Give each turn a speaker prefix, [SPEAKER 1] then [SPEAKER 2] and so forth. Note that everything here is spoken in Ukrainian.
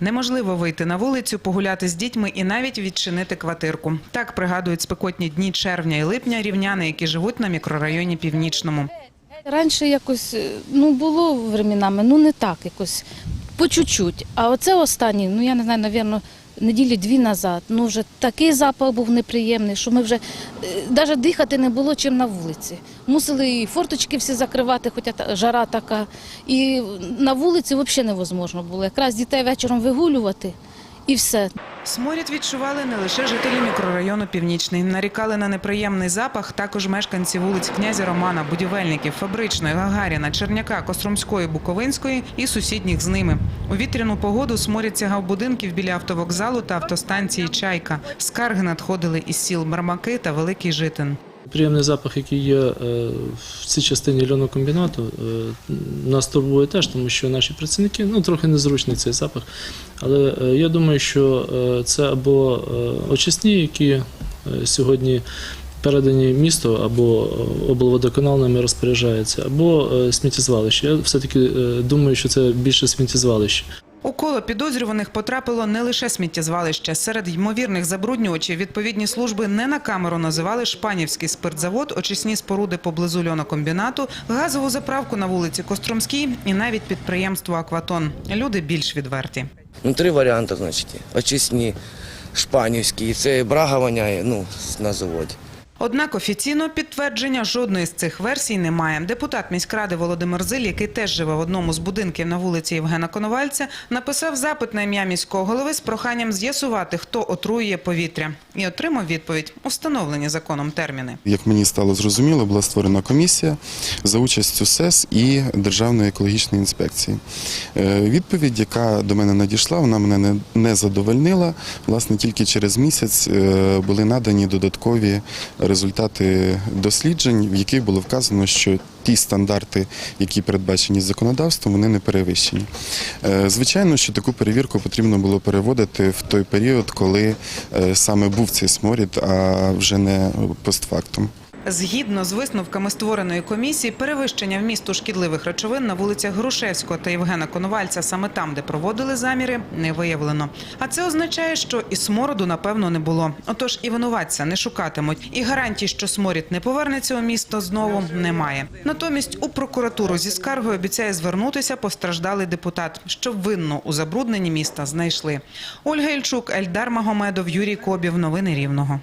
[SPEAKER 1] Неможливо вийти на вулицю, погуляти з дітьми і навіть відчинити квартирку. Так пригадують спекотні дні червня і липня рівняни, які живуть на мікрорайоні Північному.
[SPEAKER 2] Раніше якось е, ну було временами, ну не так якось по чуть-чуть. А оце останні, ну я не знаю, напевно, неділі дві назад. Ну вже такий запах був неприємний, що ми вже навіть дихати не було чим на вулиці. Мусили і форточки всі закривати, хоча жара така. І на вулиці взагалі невозможно було. Якраз дітей вечором вигулювати і все.
[SPEAKER 1] Сморід відчували не лише жителі мікрорайону Північний. Нарікали на неприємний запах також мешканці вулиць князя Романа, будівельників, Фабричної, Гагаріна, Черняка, Костромської, Буковинської і сусідніх з ними. У вітряну погоду сморід сягав будинків біля автовокзалу та автостанції Чайка. Скарги надходили із сіл Мармаки та Великий Житин.
[SPEAKER 3] Приємний запах, який є е, в цій частині льонокомбінату, е, нас турбує теж, тому що наші працівники, ну трохи незручний цей запах. Але е, я думаю, що це або очисні, які сьогодні передані місту, або облводоканал ними розпоряджається, або сміттєзвалище. Я все-таки думаю, що це більше сміттєзвалище.
[SPEAKER 1] У коло підозрюваних потрапило не лише сміттєзвалище. Серед ймовірних забруднювачів відповідні служби не на камеру називали Шпанівський спиртзавод, очисні споруди поблизу льонокомбінату, газову заправку на вулиці Костромській і навіть підприємство Акватон. Люди більш відверті.
[SPEAKER 4] Ну, три варіанти, значить. Очисні, шпанівські, це брага воняє ну, на заводі.
[SPEAKER 1] Однак офіційного підтвердження жодної з цих версій немає. Депутат міськради Володимир Зиль, який теж живе в одному з будинків на вулиці Євгена Коновальця, написав запит на ім'я міського голови з проханням з'ясувати, хто отруює повітря, і отримав відповідь у встановлені законом терміни.
[SPEAKER 5] Як мені стало зрозуміло, була створена комісія за участю СЕС і Державної екологічної інспекції. Е, Відповідь, яка до мене надійшла, вона мене не- задовольнила. Власне, тільки через місяць е, були надані додаткові результати досліджень, в яких було вказано, що ті стандарти, які передбачені законодавством, вони не перевищені. Е, Звичайно, що таку перевірку потрібно було переводити в той період, коли е, саме був цей сморід, а вже не постфактум.
[SPEAKER 1] Згідно з висновками створеної комісії, перевищення вмісту шкідливих речовин на вулицях Грушевського та Євгена Коновальця саме там, де проводили заміри, не виявлено. А це означає, що і смороду напевно не було. Отож і винуватця не шукатимуть. І гарантій, що сморід не повернеться у місто, знову немає. Натомість у прокуратуру зі скаргою обіцяє звернутися постраждалий депутат, щоб винну у забрудненні міста знайшли. Ольга Ільчук, Ельдар Магомедов, Юрій Кобів. Новини Рівного.